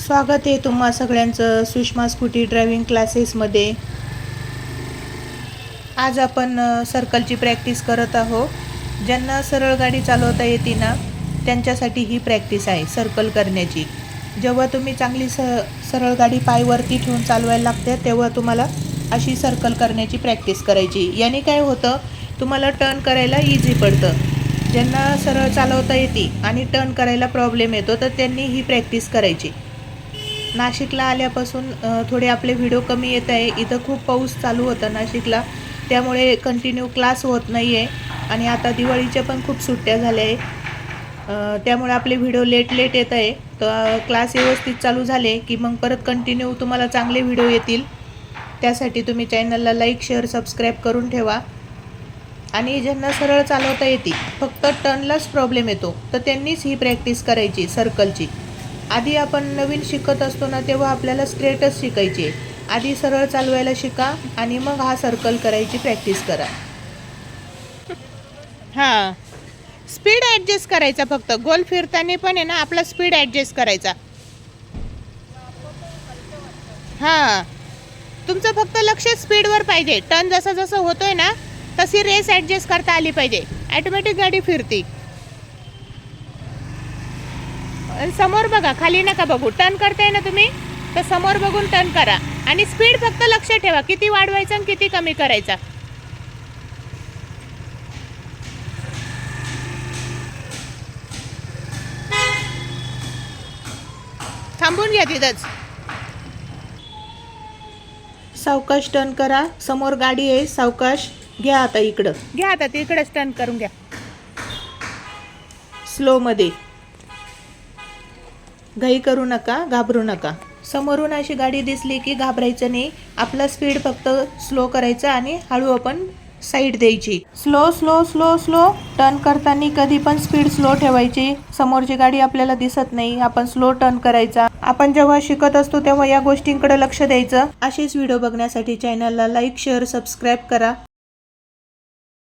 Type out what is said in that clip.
स्वागत आहे तुम्हा सगळ्यांचं सुषमा स्कूटी ड्रायव्हिंग क्लासेसमध्ये. आज आपण सर्कलची प्रॅक्टिस करत आहोत. ज्यांना सरळ गाडी चालवता येते ना त्यांच्यासाठी ही प्रॅक्टिस आहे सर्कल करण्याची. जेव्हा तुम्ही चांगली स सरळ गाडी पायवरती ठेवून चालवायला लागते तेव्हा तुम्हाला अशी सर्कल करण्याची प्रॅक्टिस करायची. याने काय होतं तुम्हाला टर्न करायला इझी पडतं. ज्यांना सरळ चालवता येते आणि टर्न करायला प्रॉब्लेम येतो तर त्यांनी ही प्रॅक्टिस करायची. नाशिकला आल्यापासून थोडे आपले व्हिडिओ कमी येत आहे. इथं खूप पाऊस चालू होता नाशिकला. त्यामुळे कंटिन्यू क्लास होत नाही आहे आणि आता दिवाळीच्या पण खूप सुट्ट्या झाल्या आहे. त्यामुळे आपले व्हिडिओ लेट लेट येत आहे. तर क्लास व्यवस्थित चालू झाले की मग परत कंटिन्यू तुम्हाला चांगले व्हिडिओ येतील. त्यासाठी तुम्ही चॅनलला लाईक शेअर सबस्क्राईब करून ठेवा. आणि ज्यांना सरळ चालवता येते फक्त टर्नलाच प्रॉब्लेम येतो. तर त्यांनीच ही प्रॅक्टिस करायची सर्कलची आधी आपण नवीन शिकत असतो ना तेव्हा आपल्याला स्ट्रेटच शिकायची. आधी सरळ चालवायला शिका आणि मग हा सर्कल करायची प्रॅक्टिस करा. हां. स्पीड ॲडजस्ट करायचा फक्त. गोल फिरताना पण आहे ना आपला स्पीड ॲडजस्ट करायचा. हां. तुमचं फक्त लक्ष स्पीडवर पाहिजे. टर्न जसं जसं होतोय ना तशी रेस ॲडजस्ट करता आली पाहिजे. ॲटोमॅटिक गाडी फिरती. समोर बघा खाली नका बघू. टर्न करताय ना तुम्ही? तर समोर बघून टर्न करा. आणि स्पीड फक्त लक्ष ठेवा. किती वाढवायचा आणि किती कमी करायचा. थांबून घ्या तिथंच. सावकाश टर्न करा. समोर गाडी आहे सावकाश. घ्या आता इकडं. घ्या आता तिकडंच टर्न करून घ्या. स्लोमध्ये घाई करू नका घाबरू नका. समोरून अशी गाडी दिसली की घाबरायचं नाही. आपला स्पीड फक्त स्लो करायचा आणि हळू आपण साईड द्यायची. Slow slow slow slow turn करताना कधी पण स्पीड स्लो ठेवायची. समोरची गाडी आपल्याला दिसत नाही. आपण स्लो टर्न करायचा. आपण जेव्हा शिकत असतो तेव्हा या गोष्टींकडे लक्ष द्यायचं. असेच व्हिडिओ बघण्यासाठी चॅनलला लाईक शेअर सबस्क्राईब करा.